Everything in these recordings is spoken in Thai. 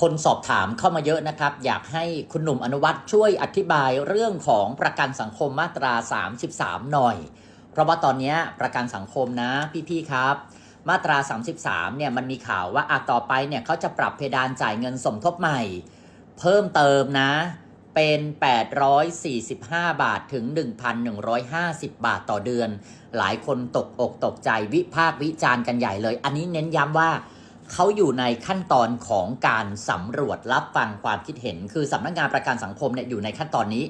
คนสอบถามเข้ามาเยอะนะครับ อยากให้คุณหนุ่มอนุวัตช่วยอธิบายเรื่องของประกันสังคมมาตรา 33 หน่อย เพราะว่าตอนนี้ประกันสังคมนะพี่ๆครับ มาตรา 33 เนี่ยมันมีข่าวว่าอาต่อไปเนี่ยเขาจะปรับเพดานจ่ายเงินสมทบใหม่ เพิ่มเติมนะ เป็น 845 บาทถึง 1,150 บาทต่อเดือน หลายคนตกอกตกใจวิพากษ์วิจารณ์กันใหญ่เลย อันนี้เน้นย้ำว่า เขาอยู่ในขั้นตอนของการสำรวจรับฟังความคิดเห็น คือสำนักงานประกันสังคมเนี่ยอยู่ในขั้นตอนนี้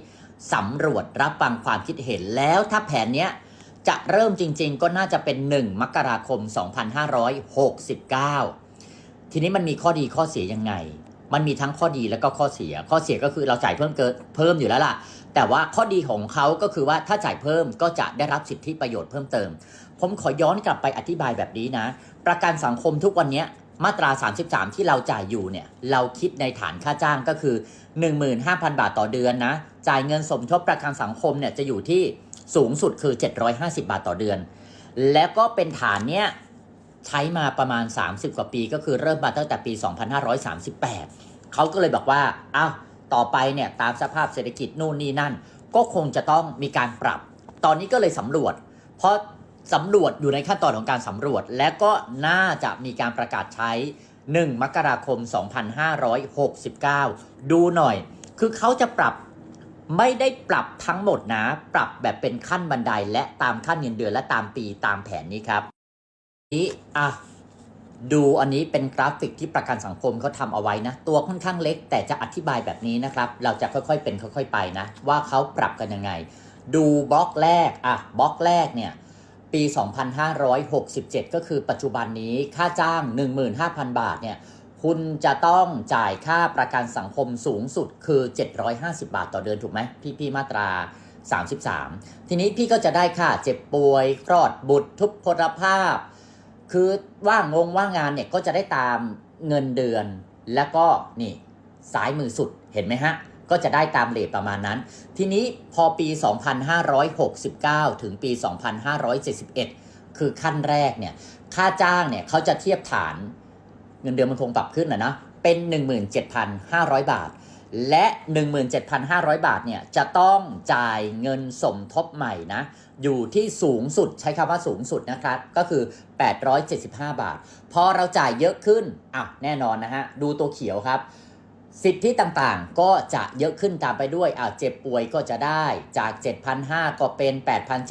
สำรวจรับฟังความคิดเห็นแล้วถ้าแผนเนี้ยจะเริ่มจริงๆ ก็น่าจะเป็น 1 มกราคม 2569 ทีนี้มันมีข้อดีข้อเสียยังไง มันมีทั้งข้อดีแล้วก็ข้อเสีย ข้อเสียก็คือเราจ่ายเพิ่มเกินเพิ่มอยู่แล้วล่ะ แต่ว่าข้อดีของเขาก็คือว่าถ้าจ่ายเพิ่มก็จะได้รับสิทธิประโยชน์เพิ่มเติม ผมขอย้อนกลับไปอธิบายแบบนี้นะ ประกันสังคมทุกวันเนี้ย มาตรา 33 ที่เราจ่ายอยู่เนี่ยเราคิดในฐานค่าจ้างก็คือ 15,000 บาทต่อเดือนนะจ่ายเงินสมทบประกันสังคมเนี่ยจะอยู่ที่สูงสุดคือ 750 บาทต่อเดือน แล้วก็เป็นฐานเนี้ยใช้มาประมาณ 30 กว่าปีก็คือเริ่มมาตั้งแต่ปี 2538 เขาก็เลยบอกว่าอ้าวต่อไปเนี่ยตามสภาพเศรษฐกิจนู่นนี่นั่น ก็คงจะต้องมีการปรับ ตอนนี้ก็เลยสำรวจ เพราะ สำรวจอยู่ในขั้นตอนของการสำรวจ และก็น่าจะมีการประกาศใช้ 1 มกราคม 2569 ดูหน่อย คือเขาจะปรับไม่ได้ปรับทั้งหมดนะ ปรับแบบเป็นขั้นบันไดและตามขั้นเงินเดือนและตามปีตามแผนนี้ครับนี้อะดูอันนี้เป็นกราฟิกที่ประกันสังคมเขาทำเอาไว้นะ ตัวค่อนข้างเล็ก แต่จะอธิบายแบบนี้นะครับ เราจะค่อยๆเป็นค่อย ๆ ไปนะ ว่าเขาปรับกันยังไง ดูบล็อกแรกอะบล็อกแรกเนี่ย ปี 2567 ก็คือปัจจุบันนี้ค่าจ้าง 15,000 บาทเนี่ยคุณจะต้องจ่ายค่าประกันสังคมสูงสุดคือ 750 บาทต่อเดือนถูกไหมพี่พี่มาตรา 33 ทีนี้พี่ก็จะได้ค่าเจ็บป่วยคลอดบุตรทุพพลภาพ คือว่างงงว่างงานเนี่ยก็จะได้ตามเงินเดือน แล้วก็นี่ซ้ายมือสุดเห็นไหมฮะ ก็จะได้ตามเลทประมาณนั้น ทีนี้พอปี 2569 ถึงปี 2571 คือขั้นแรกเนี่ย ค่าจ้างเนี่ยเขาจะเทียบฐานเงินเดือนมันคงปรับขึ้นนะนะเป็น 17,500 บาท และ 17,500 บาทเนี่ยจะต้องจ่ายเงินสมทบใหม่นะ อยู่ที่สูงสุดใช้คำว่าสูงสุดนะครับ ก็คือ 875 บาท พอเราจ่ายเยอะขึ้นอะแน่นอนนะฮะ ดูตัวเขียวครับ สิทธิต่างๆ ก็จะเยอะขึ้นตามไปด้วยอะเจ็บป่วยก็จะได้จาก 7,500 ก็เป็น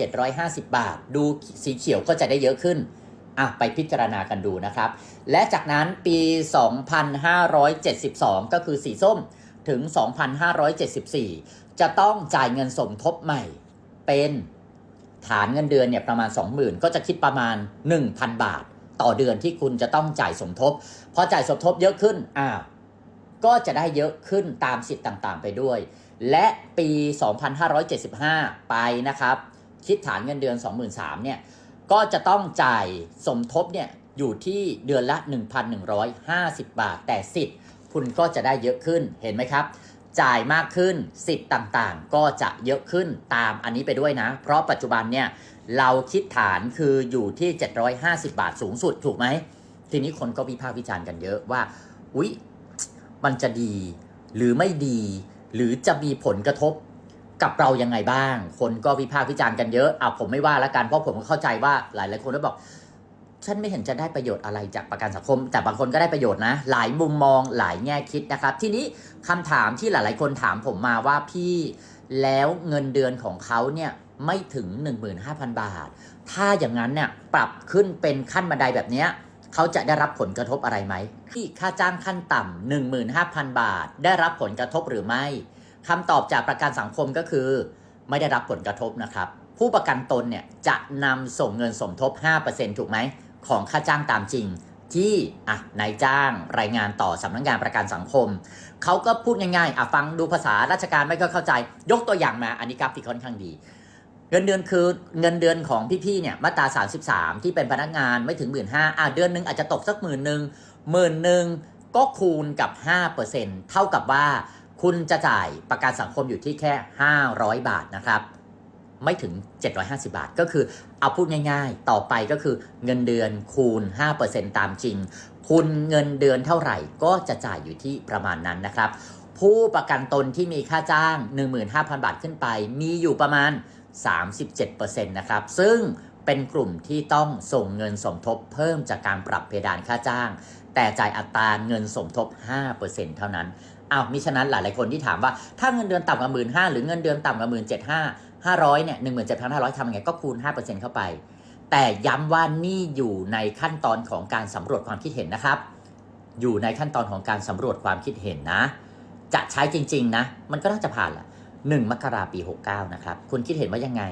8,750 บาท ดูสีเขียวก็จะได้เยอะขึ้นอะไปพิจารณากันดูนะครับ และจากนั้นปี 2572 ก็คือสีส้มถึง 2574 จะต้องจ่ายเงินสมทบใหม่ เป็นฐานเงินเดือนเนี่ยประมาณ 20,000 ก็จะคิดประมาณ 1,000 บาท ต่อเดือนที่คุณจะต้องจ่ายสมทบ พอจ่ายสมทบเยอะขึ้นอ้าว ก็จะได้เยอะขึ้นตามสิทธิ์ต่างๆ ไปด้วย และปี 2575 ไปนะครับ คิดฐานเงินเดือน 23,000เนี่ยก็จะต้องจ่ายสมทบเนี่ยอยู่ที่เดือนละ 1,150 บาท แต่สิทธิ์คุณก็จะได้เยอะขึ้นเห็นไหมครับ จ่ายมากขึ้นสิทธิ์ต่างๆ ก็จะเยอะขึ้นตามอันนี้ไปด้วยนะ เพราะปัจจุบันเนี่ยเราคิดฐานคืออยู่ที่ 750 บาทสูงสุดถูกไหม ทีนี้คนก็วิพากษ์วิจารณ์กันเยอะว่า อุ๊ย มันจะดี หรือไม่ดี หรือจะมีผลกระทบกับเรายังไงบ้าง คนก็วิพากษ์วิจารณ์กันเยอะอะผมไม่ว่าล้วกันเพราะผมก็เข้าใจว่าหลายหลายคนก็บอก ฉันไม่เห็นจะได้ประโยชน์อะไรจากประกันสังคม แต่บางคนก็ได้ประโยชน์นะ หลายมุมมองหลายแง่คิดนะครับ ทีนี้คำถามที่หลาย ๆ คนถามผมมาว่าพี่แล้วเงินเดือนของเขาเนี่ยไม่ถึง 15,000 บาท ถ้าอย่างนั้นเนี่ยปรับขึ้นเป็นขั้นบันไดแบบนี้ เขาจะได้รับผลกระทบอะไรไหมที่ค่าจ้างขั้นต่ำ15,000 บาท ได้รับผลกระทบหรือไม่คำตอบจากประกันสังคมก็คือ ไม่ได้รับผลกระทบนะครับ ผู้ประกันตนเนี่ยจะนำส่งเงินสมทบ 5%ถูกไหม ของค่าจ้างตามจริง ที่อะนายจ้างรายงานต่อสำนักงานประกันสังคม เขาก็พูดง่ายๆอะฟังดูภาษาราชการไม่ค่อยเข้าใจ ยกตัวอย่างมาอันนี้กราฟิกค่อนข้างดี เงินเดือนคือเงินเดือนของพี่ๆเนี่ยมาตรา 33 ที่เป็นพนักงานไม่ถึง 1 5ื่นอะเดือนหนึงอาจจะตกสักหมื่นหนึ่งหมื่นหนึ่งก็คูณกับ 5%เท่ากับว่าคุณจะจ่ายประกันสังคมอยู่ที่แค่ 500 บาทนะครับ ไม่ถึง 750 บาท ก็คือเอาพูดง่ายๆ ต่อไปก็คือเงินเดือนคูณ 5%ตามจริง คุณเงินเดือนเท่าไหร่ก็จะจ่ายอยู่ที่ประมาณนั้นนะครับ ผู้ประกันตนที่มีค่าจ้าง 15,000 บาทขึ้นไป มีอยู่ประมาณ 37%นะครับ ซึ่งเป็นกลุ่มที่ต้องส่งเงินสมทบเพิ่มจากการปรับเพดานค่าจ้าง แต่จ่ายอัตราเงินสมทบ 5%เท่านั้นอ้าวมิฉะนั้นหลายๆคนที่ถามว่าถ้าเงินเดือนต่ำกว่าหมื่นห้าหรือเงินเดือนต่ำกว่าหมื่นเจ็ดห้าห้าร้อยเนี่ยหนึ่งหมื่นเจ็ดพันห้าร้อยทำยังไงก็คูณ5%เปอร์เซ็นต์เข้าไป แต่ย้ำว่านี่อยู่ในขั้นตอนของการสำรวจความคิดเห็นนะครับ อยู่ในขั้นตอนของการสำรวจความคิดเห็นนะ จะใช้จริง ๆ นะ มันก็น่าจะผ่านแหละ 1 มกราปี 69 นะครับ คุณคิดเห็นว่ายังไง